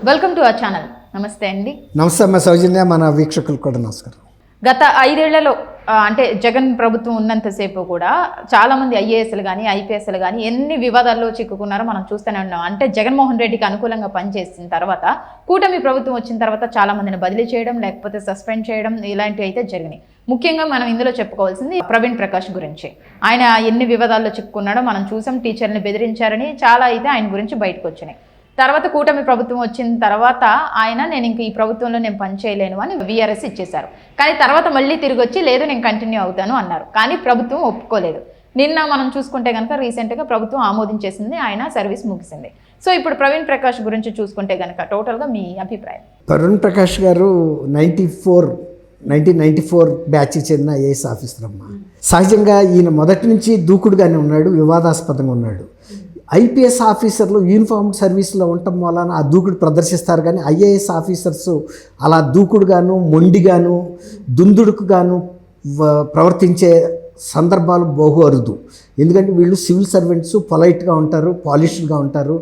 Welcome to our channel నమస్తే అండి నమస్తే అమ్మ సౌజన్య మన వీక్షకులకు కూడా నమస్కారం. గత ఐదేళ్ళలో అంటే జగన్ ప్రభుత్వం ఉన్నంతసేపు కూడా చాలా మంది ఐఏఎస్లు కానీ ఐపీఎస్లు కానీ ఎన్ని వివాదాల్లో చిక్కుకున్నారో మనం చూస్తూనే ఉన్నాం. అంటే జగన్మోహన్ రెడ్డికి అనుకూలంగా పనిచేసిన తర్వాత కూటమి ప్రభుత్వం వచ్చిన తర్వాత చాలా మందిని బదిలీ చేయడం లేకపోతే సస్పెండ్ చేయడం ఇలాంటివి అయితే జరిగినాయి. ముఖ్యంగా మనం ఇందులో చెప్పుకోవాల్సింది ప్రవీణ్ ప్రకాష్ గురించి. ఆయన ఎన్ని వివాదాల్లో చిక్కుకున్నాడో మనం చూసాం. టీచర్ని బెదిరించారని చాలా అయితే ఆయన గురించి బయటకు వచ్చినాయి. తర్వాత కూటమి ప్రభుత్వం వచ్చిన తర్వాత ఆయన నేను ఇంక ఈ ప్రభుత్వంలో నేను పని చేయలేను అని విఆర్ఎస్ ఇచ్చేశారు. కానీ తర్వాత మళ్ళీ తిరిగి వచ్చి లేదు నేను కంటిన్యూ అవుతాను అన్నారు. కానీ ప్రభుత్వం ఒప్పుకోలేదు. నిన్న మనం చూసుకుంటే కనుక రీసెంట్గా ప్రభుత్వం ఆమోదించేసింది ఆయన సర్వీస్ ముగిసింది. సో ఇప్పుడు ప్రవీణ్ ప్రకాష్ గురించి చూసుకుంటే కనుక టోటల్గా మీ అభిప్రాయం? ప్రవీణ్ ప్రకాష్ గారు ninety four nineteen ninety four బ్యాచ్కి చెందిన ఐఏఎస్ ఆఫీసర్ అమ్మ. సహజంగా ఈయన మొదటి నుంచి దూకుడుగానే ఉన్నాడు వివాదాస్పదంగా ఉన్నాడు. ఐపీఎస్ ఆఫీసర్లు యూనిఫామ్ సర్వీస్లో ఉండటం వలన ఆ దూకుడు ప్రదర్శిస్తారు. కానీ ఐఏఎస్ ఆఫీసర్స్ అలా దూకుడుగాను మొండిగాను దుందుడుకుగాను ప్రవర్తించే సందర్భాలు బహు అరుదు. ఎందుకంటే వీళ్ళు సివిల్ సర్వెంట్స్ పొలైట్గా ఉంటారు పాలిష్డ్గా ఉంటారు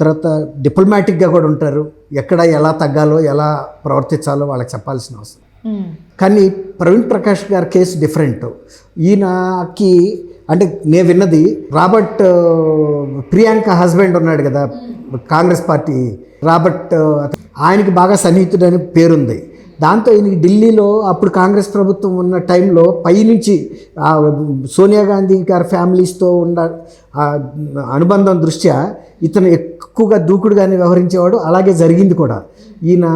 తర్వాత డిప్లొమాటిక్గా కూడా ఉంటారు. ఎక్కడ ఎలా తగ్గాలో ఎలా ప్రవర్తించాలో వాళ్ళకి చెప్పాల్సిన అవసరం. కానీ ప్రవీణ్ ప్రకాష్ గారి కేసు డిఫరెంట్. ఈయనకి అంటే నేను విన్నది రాబర్ట్ ప్రియాంక హస్బెండ్ ఉన్నాడు కదా కాంగ్రెస్ పార్టీ. రాబర్ట్ ఆయనకి బాగా సన్నిహితుడని పేరుంది. దాంతో ఈయనకి ఢిల్లీలో అప్పుడు కాంగ్రెస్ ప్రభుత్వం ఉన్న టైంలో పైనుంచి నుంచి సోనియా గాంధీ గారి ఫ్యామిలీస్తో ఉన్న అనుబంధం దృష్ట్యా ఇతను ఎక్కువగా దూకుడుగానే వ్యవహరించేవాడు. అలాగే జరిగింది కూడా. ఈయన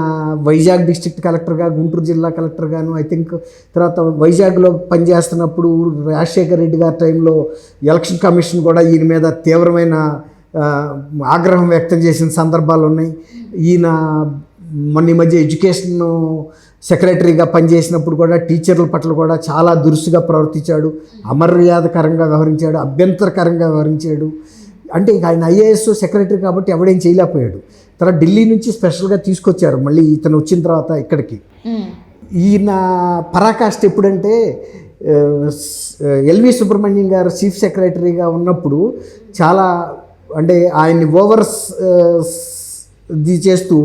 వైజాగ్ డిస్ట్రిక్ట్ కలెక్టర్గా గుంటూరు జిల్లా కలెక్టర్గాను ఐ థింక్ తర్వాత వైజాగ్లో పనిచేస్తున్నప్పుడు రాజశేఖర రెడ్డి గారి టైంలో ఎలక్షన్ కమిషన్ కూడా ఈయన మీద తీవ్రమైన ఆగ్రహం వ్యక్తం చేసిన సందర్భాలు ఉన్నాయి. ఈయన మొన్న ఈ మధ్య ఎడ్యుకేషన్ సెక్రటరీగా పనిచేసినప్పుడు కూడా టీచర్ల పట్ల కూడా చాలా దురుసుగా ప్రవర్తించాడు. అమర్యాదకరంగా వ్యవహరించాడు. అభ్యంతరకరంగా వ్యవహరించాడు. అంటే ఇక ఆయన ఐఏఎస్ సెక్రటరీ కాబట్టి ఎవడేం చేయలేకపోయాడు. తర్వాత ఢిల్లీ నుంచి స్పెషల్గా తీసుకొచ్చారు మళ్ళీ ఇతను వచ్చిన తర్వాత ఇక్కడికి. ఈయన పరాకాష్ట ఎప్పుడంటే ఎల్వి సుబ్రహ్మణ్యం గారు చీఫ్ సెక్రటరీగా ఉన్నప్పుడు చాలా అంటే ఆయన్ని ఓవర్ ఇది చేస్తూ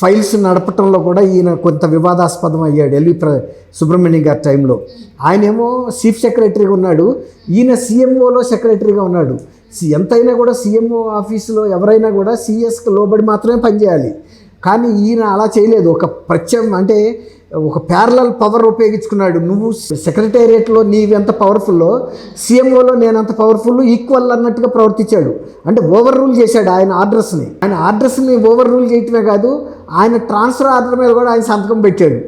ఫైల్స్ నడపటంలో కూడా ఈయన కొంత వివాదాస్పదం అయ్యాడు ఎల్వి ప్ర సుబ్రహ్మణ్యం గారి టైంలో. ఆయనేమో చీఫ్ సెక్రటరీగా ఉన్నాడు ఈయన సీఎంఓలో సెక్రటరీగా ఉన్నాడు. ఎంతైనా కూడా సీఎంఓ ఆఫీసులో ఎవరైనా కూడా సిఎస్కి లోబడి మాత్రమే పనిచేయాలి. కానీ ఈయన అలా చేయలేదు. ఒక ప్రత్యం అంటే ఒక ప్యారలల్ పవర్ ఉపయోగించుకున్నాడు. నువ్వు సెక్రటేరియట్లో నీవెంత పవర్ఫుల్లో సీఎంఓలో నేనంత పవర్ఫుల్ ఈక్వల్ అన్నట్టుగా ప్రవర్తించాడు. అంటే ఓవర్ రూల్ చేశాడు ఆయన ఆర్డర్స్ని ఆయన ఆర్డర్స్ని ఓవర్ రూల్ చేయటమే కాదు ఆయన ట్రాన్స్ఫర్ ఆర్డర్ మీద కూడా ఆయన సంతకం పెట్టాడు.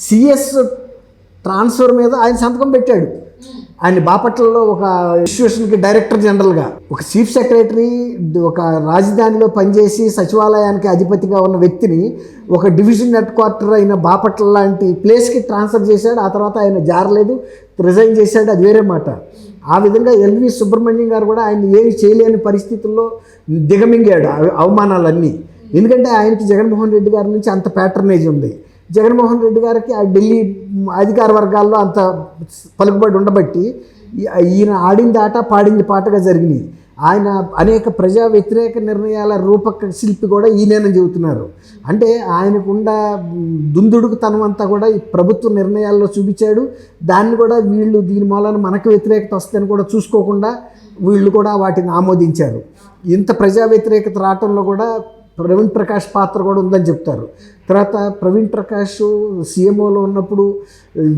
సిఎస్ ట్రాన్స్ఫర్ మీద ఆయన సంతకం పెట్టాడు. ఆయన బాపట్లలో ఒక ఇన్స్టిట్యూషన్కి డైరెక్టర్ జనరల్గా. ఒక చీఫ్ సెక్రటరీ ఒక రాజధానిలో పనిచేసి సచివాలయానికి అధిపతిగా ఉన్న వ్యక్తిని ఒక డివిజన్ హెడ్ క్వార్టర్ అయిన బాపట్ల లాంటి ప్లేస్కి ట్రాన్స్ఫర్ చేశాడు. ఆ తర్వాత ఆయన జారలేదు రిజైన్ చేశాడు. అది వేరే మాట. ఆ విధంగా ఎల్వి సుబ్రహ్మణ్యం గారు కూడా ఆయన ఏమి చేయలేని పరిస్థితుల్లో దిగమింగాడు. అవమానాలన్నీ. ఎందుకంటే ఆయనకి జగన్మోహన్ రెడ్డి గారి నుంచి అంత ప్యాటర్నేజ్ ఉంది. జగన్మోహన్ రెడ్డి గారికి ఆ ఢిల్లీ అధికార వర్గాల్లో అంత పలుకుబడి ఉండబట్టి ఈయన ఆడింది ఆట పాడింది పాటగా జరిగినాయి. ఆయన అనేక ప్రజా వ్యతిరేక నిర్ణయాల రూపక శిల్పి కూడా ఈయనని చెబుతున్నారు. అంటే ఆయనకుండ దుందుడుకు తనమంతా కూడా ఈ ప్రభుత్వ నిర్ణయాల్లో చూపించాడు. దాన్ని కూడా వీళ్ళు దీని మూలాన మనకు వ్యతిరేకత వస్తుందని కూడా చూసుకోకుండా వీళ్ళు కూడా వాటిని ఆమోదించారు. ఇంత ప్రజా వ్యతిరేకత రావటంలో కూడా ప్రవీణ్ ప్రకాష్ పాత్ర కూడా ఉందని చెప్తారు. తర్వాత ప్రవీణ్ ప్రకాష్ సీఎంఓలో ఉన్నప్పుడు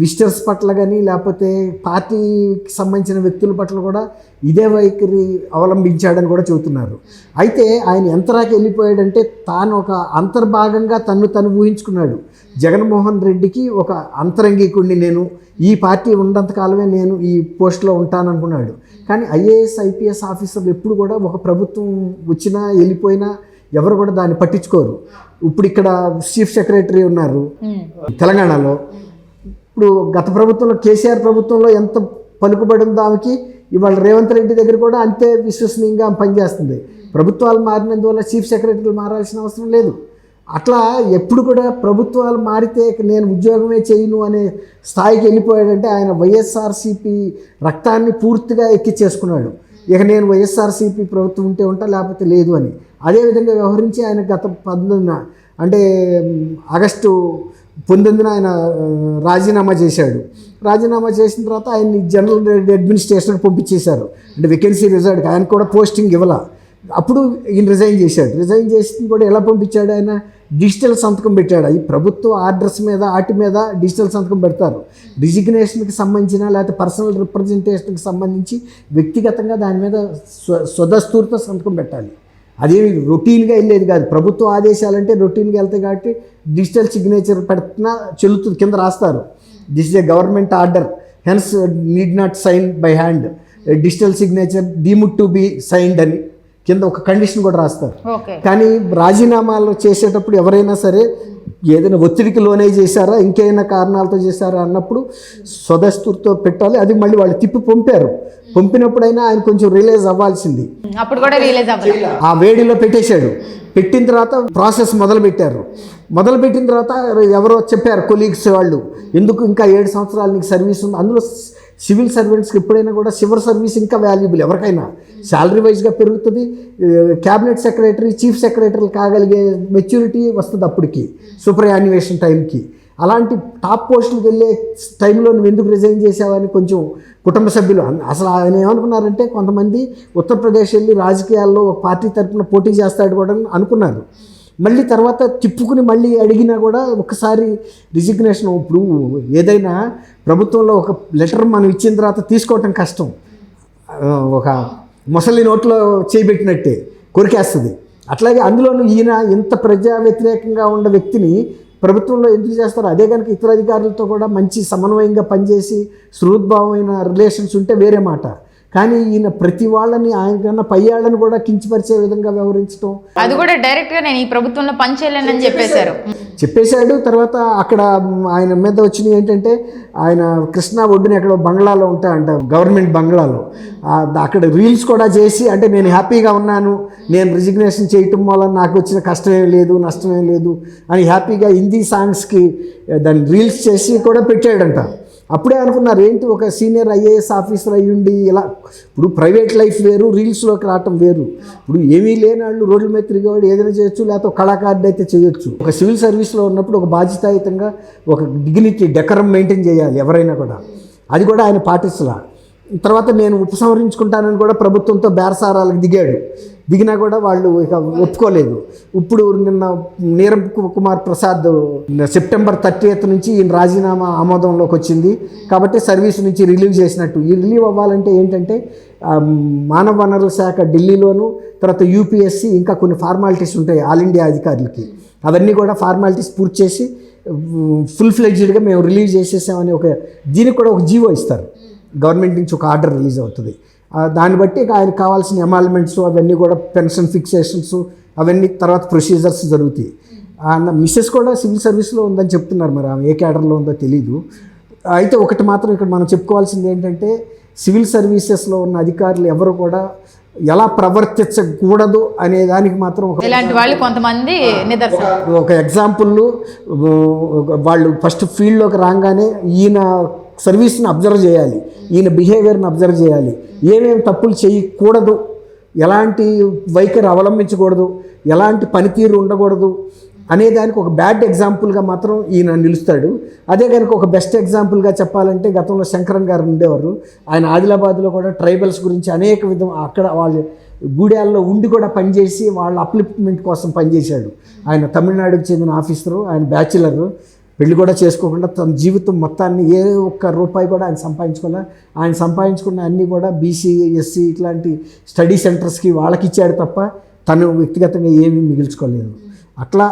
విజిటర్స్ పట్ల కానీ లేకపోతే పార్టీకి సంబంధించిన వ్యక్తుల పట్ల కూడా ఇదే వైఖరి అవలంబించాడని కూడా చెబుతున్నారు. అయితే ఆయన ఎంతరాకి వెళ్ళిపోయాడంటే తాను ఒక అంతర్భాగంగా తను తను ఊహించుకున్నాడు. జగన్మోహన్ రెడ్డికి ఒక అంతరంగికుడిని నేను ఈ పార్టీ ఉన్నంతకాలమే నేను ఈ పోస్ట్లో ఉంటాననుకున్నాడు. కానీ ఐఏఎస్ ఐపీఎస్ ఆఫీసర్లు ఎప్పుడు కూడా ఒక ప్రభుత్వం వచ్చినా వెళ్ళిపోయినా ఎవరు కూడా దాన్ని పట్టించుకోరు. ఇప్పుడు ఇక్కడ చీఫ్ సెక్రటరీ ఉన్నారు తెలంగాణలో. ఇప్పుడు గత ప్రభుత్వంలో కేసీఆర్ ప్రభుత్వంలో ఎంత పలుకుబడి ఉందో ఆమెకి ఇవాళ రేవంత్ రెడ్డి దగ్గర కూడా అంతే విశ్వసనీయంగా ఆమె పనిచేస్తుంది. ప్రభుత్వాలు మారినందువల్ల చీఫ్ సెక్రటరీలు మారాల్సిన అవసరం లేదు. అట్లా ఎప్పుడు కూడా ప్రభుత్వాలు మారితే నేను ఉద్యోగమే చేయను అనే స్థాయికి వెళ్ళిపోయాడంటే ఆయన వైఎస్ఆర్సీపీ రక్తాన్ని పూర్తిగా ఎక్కిచ్చేసుకున్నాడు. ఇక నేను వైఎస్ఆర్సీపీ ప్రభుత్వం ఉంటే ఉంటా లేకపోతే లేదు అని. అదేవిధంగా వ్యవహరించి ఆయన గత పంతొమ్మిదిన అంటే ఆగస్టు పంతొమ్మిదిన ఆయన రాజీనామా చేశాడు. రాజీనామా చేసిన తర్వాత ఆయన్ని జనరల్ అడ్మినిస్ట్రేషన్కి పంపించేశారు. అంటే వేకెన్సీ రిజల్ట్ ఆయన కూడా పోస్టింగ్ ఇవ్వాల. అప్పుడు ఈయన రిజైన్ చేశాడు. రిజైన్ చేసింది కూడా ఎలా పంపించాడు ఆయన? డిజిటల్ సంతకం పెట్టాడు. ఈ ప్రభుత్వ ఆర్డర్స్ మీద వాటి మీద డిజిటల్ సంతకం పెడతారు. డిజిగ్నేషన్కి సంబంధించిన లేకపోతే పర్సనల్ రిప్రజెంటేషన్కి సంబంధించి వ్యక్తిగతంగా దాని మీద స్వ స్వదస్తూరుతో సంతకం పెట్టాలి. అదేమి రొటీన్గా వెళ్ళేది కాదు. ప్రభుత్వ ఆదేశాలంటే రొటీన్గా వెళ్తాయి కాబట్టి డిజిటల్ సిగ్నేచర్ పెడుతున్నా చెల్లుతుంది కింద రాస్తారు. This is a government order. Hence need not sign by hand. Digital signature deemed to be signed అని. కింద ఒక కండిషన్ కూడా రాస్తారు. ఓకే. కానీ రాజీనామాలు చేసేటప్పుడు ఎవరైనా సరే ఏదైనా ఒత్తిడికి లోనే చేశారా ఇంకేమైనా కారణాలతో చేశారా అన్నప్పుడు స్వదస్తూరితో పెట్టాలి. అది మళ్ళీ వాళ్ళు తిప్పి పంపారు. పంపినప్పుడైనా ఆయన కొంచెం రిలైజ్ అవ్వాల్సింది. అప్పుడు కూడా రిలీజ్ అవ్వాలి. ఆ వేడిలో పెట్టేశాడు. పెట్టిన తర్వాత ప్రాసెస్ మొదలు పెట్టారు మొదలు పెట్టిన తర్వాత ఎవరో చెప్పారు కొలీగ్స్ వాళ్ళు ఎందుకు ఇంకా ఏడు సంవత్సరాలు నీకు సర్వీస్ ఉంది? అందులో సివిల్ సర్వెంట్స్కి ఎప్పుడైనా కూడా సివిల్ సర్వీస్ ఇంకా వాల్యుబుల్ ఎవరికైనా. శాలరీ వైజ్గా పెరుగుతుంది. క్యాబినెట్ సెక్రటరీ చీఫ్ సెక్రటరీలు కాగలిగే మెచ్యూరిటీ వస్తుంది అప్పటికి సూపర్ యాన్యువేషన్ టైంకి. అలాంటి టాప్ పోస్టులకు వెళ్ళే టైంలో నువ్వు ఎందుకు రిజైన్ చేసావని కొంచెం కుటుంబ సభ్యులు అసలు ఆయన ఏమనుకున్నారంటే కొంతమంది ఉత్తరప్రదేశ్ వెళ్ళి రాజకీయాల్లో పార్టీ తరఫున పోటీ చేస్తాడు కూడా అనుకున్నారు. మళ్ళీ తర్వాత తిప్పుకుని మళ్ళీ అడిగినా కూడా ఒకసారి రిజిగ్నేషన్ ఇప్పుడు ఏదైనా ప్రభుత్వంలో ఒక లెటర్ మనం ఇచ్చిన తర్వాత తీసుకోవటం కష్టం. ఒక ముసలి నోట్లో చేయబెట్టినట్టే కొరికేస్తుంది. అట్లాగే అందులోనూ ఈయన ఇంత ప్రజా వ్యతిరేకంగా ఉన్న వ్యక్తిని ప్రభుత్వంలో ఎందుకు చేస్తారు అదే కనుక ఇతర అధికారులతో కూడా మంచి సమన్వయంగా పనిచేసి సృద్భావమైన రిలేషన్స్ ఉంటే వేరే మాట. కానీ ఈయన ప్రతి వాళ్ళని ఆయన కన్నా పై వాళ్ళని కూడా కించపరిచే విధంగా వ్యవహరించడం అది కూడా డైరెక్ట్గా నేను ఈ ప్రభుత్వంలో పనిచేయలేనని చెప్పేశారు. చెప్పేశాడు తర్వాత అక్కడ ఆయన మీద వచ్చినవి ఏంటంటే ఆయన కృష్ణా ఒడ్డున ఎక్కడో బంగ్లాలో ఉంటాయంట గవర్నమెంట్ బంగ్లాలో. అక్కడ రీల్స్ కూడా చేసి అంటే నేను హ్యాపీగా ఉన్నాను నేను రిజిగ్నేషన్ చేయటం వల్ల నాకు వచ్చిన కష్టమేం లేదు నష్టమేం లేదు అని హ్యాపీగా హిందీ సాంగ్స్కి దాన్ని రీల్స్ చేసి కూడా పెట్టాడంట. అప్పుడే అనుకున్నారు ఏంటి ఒక సీనియర్ ఐఏఎస్ ఆఫీసర్ అయ్యుండి ఇలా ఇప్పుడు ప్రైవేట్ లైఫ్ వేరు రీల్స్లోకి రావటం వేరు. ఇప్పుడు ఏమీ లేని వాళ్ళు రోడ్ల మీద తిరిగేవాడు ఏదైనా చేయొచ్చు లేకపోతే కళాకారుడు అయితే చేయొచ్చు. ఒక సివిల్ సర్వీస్లో ఉన్నప్పుడు ఒక బాధ్యతాయుతంగా ఒక డిగ్నిటీ డెకరం మెయింటైన్ చేయాలి ఎవరైనా కూడా. అది కూడా ఆయన పాటిస్తలా. తర్వాత నేను ఉపసంహరించుకుంటానని కూడా ప్రభుత్వంతో బేరసారాలకు దిగాడు. దిగినా కూడా వాళ్ళు ఇక ఒప్పుకోలేదు. ఇప్పుడు నిన్న నీరం కుమార్ ప్రసాద్ సెప్టెంబర్ థర్టీ నుంచి ఈయన రాజీనామా ఆమోదంలోకి వచ్చింది. కాబట్టి సర్వీస్ నుంచి రిలీవ్ చేసినట్టు. ఈ రిలీవ్ అవ్వాలంటే ఏంటంటే మానవ వనరుల శాఖ ఢిల్లీలోను తర్వాత యూపీఎస్సి ఇంకా కొన్ని ఫార్మాలిటీస్ ఉంటాయి ఆల్ ఇండియా అధికారులకి. అవన్నీ కూడా ఫార్మాలిటీస్ పూర్తి చేసి ఫుల్ ఫ్లెడ్జ్డ్గా మేము రిలీవ్ చేసేసామని ఒక దీనికి కూడా ఒక జీవో ఇస్తారు. గవర్నమెంట్ నుంచి ఒక ఆర్డర్ రిలీజ్ అవుతుంది. దాన్ని బట్టి ఇక ఆయనకు కావాల్సిన అమాల్మెంట్స్ అవన్నీ కూడా పెన్షన్ ఫిక్సేషన్స్ అవన్నీ తర్వాత ప్రొసీజర్స్ జరుగుతాయి. మిస్సెస్ కూడా సివిల్ సర్వీస్లో ఉందని చెప్తున్నారు మరి ఆమె ఏ క్యాడర్లో ఉందో తెలీదు. అయితే ఒకటి మాత్రం ఇక్కడ మనం చెప్పుకోవాల్సింది ఏంటంటే సివిల్ సర్వీసెస్లో ఉన్న అధికారులు ఎవరు కూడా ఎలా ప్రవర్తించకూడదు అనే దానికి మాత్రం ఒక ఇలాంటి వాళ్ళు కొంతమంది నిదర్శనం. ఒక ఎగ్జాంపుల్ వాళ్ళు ఫస్ట్ ఫీల్డ్లోకి రాగానే ఈయన సర్వీస్ని అబ్జర్వ్ చేయాలి. ఈయన బిహేవియర్ని అబ్జర్వ్ చేయాలి. ఏమేమి తప్పులు చేయకూడదు. ఎలాంటి వైఖరి అవలంబించకూడదు. ఎలాంటి పనితీరు ఉండకూడదు అనే దానికి ఒక బ్యాడ్ ఎగ్జాంపుల్గా మాత్రం ఈయన నిలుస్తాడు. అదే కనుక ఒక బెస్ట్ ఎగ్జాంపుల్గా చెప్పాలంటే గతంలో శంకరన్ గారు ఉండేవారు. ఆయన ఆదిలాబాద్లో కూడా ట్రైబల్స్ గురించి అనేక విధం అక్కడ వాళ్ళు గూడాల్లో ఉండి కూడా పనిచేసి వాళ్ళ అప్లిప్మెంట్ కోసం పనిచేశాడు. ఆయన తమిళనాడుకు చెందిన ఆఫీసరు ఆయన బ్యాచిలరు. పెళ్ళి కూడా చేసుకోకుండా తన జీవితం మొత్తాన్ని ఏ ఒక్క రూపాయి కూడా ఆయన సంపాదించుకోలే. ఆయన సంపాదించుకున్న అన్నీ కూడా బీసీ ఎస్సీ ఇట్లాంటి స్టడీ సెంటర్స్కి వాళ్ళకి ఇచ్చాడు తప్ప తను వ్యక్తిగతంగా ఏమీ మిగిల్చుకోలేదు. అట్లా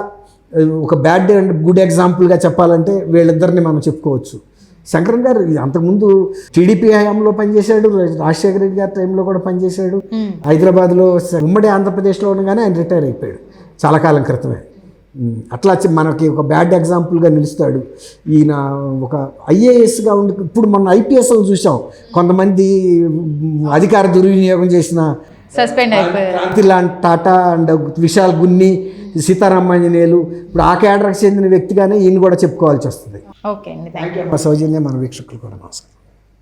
ఒక బ్యాడ్ అండ్ గుడ్ ఎగ్జాంపుల్గా చెప్పాలంటే వీళ్ళిద్దరిని మనం చెప్పుకోవచ్చు. శంకరన్ గారు అంతకుముందు టీడీపీ హయాంలో పనిచేశాడు రాజశేఖర రెడ్డి గారి టైంలో కూడా పనిచేశాడు. హైదరాబాద్లో ఉమ్మడి ఆంధ్రప్రదేశ్లో ఉండగానే ఆయన రిటైర్ అయిపోయాడు. చాలా కాలం క్రితమే. అట్లా మనకి ఒక బ్యాడ్ ఎగ్జాంపుల్గా నిలుస్తాడు. ఈయన ఒక ఐఏఎస్గా ఉండి ఇప్పుడు మన ఐపీఎస్లో చూసాం. కొంతమంది అధికార దుర్వినియోగం చేసిన సస్పెండ్ అయిపోయారు. క్రాంతిలాల్ టాటా అండ్ విశాల్ గున్ని సీతారామాంజనేయులు ఇప్పుడు ఆ కేడర్కి చెందిన వ్యక్తిగానే ఈయన కూడా చెప్పుకోవాల్సి వస్తుంది. ఓకే అండి థ్యాంక్ యూ మా సౌజన్య మన వీక్షకులు కూడా నమస్కారం.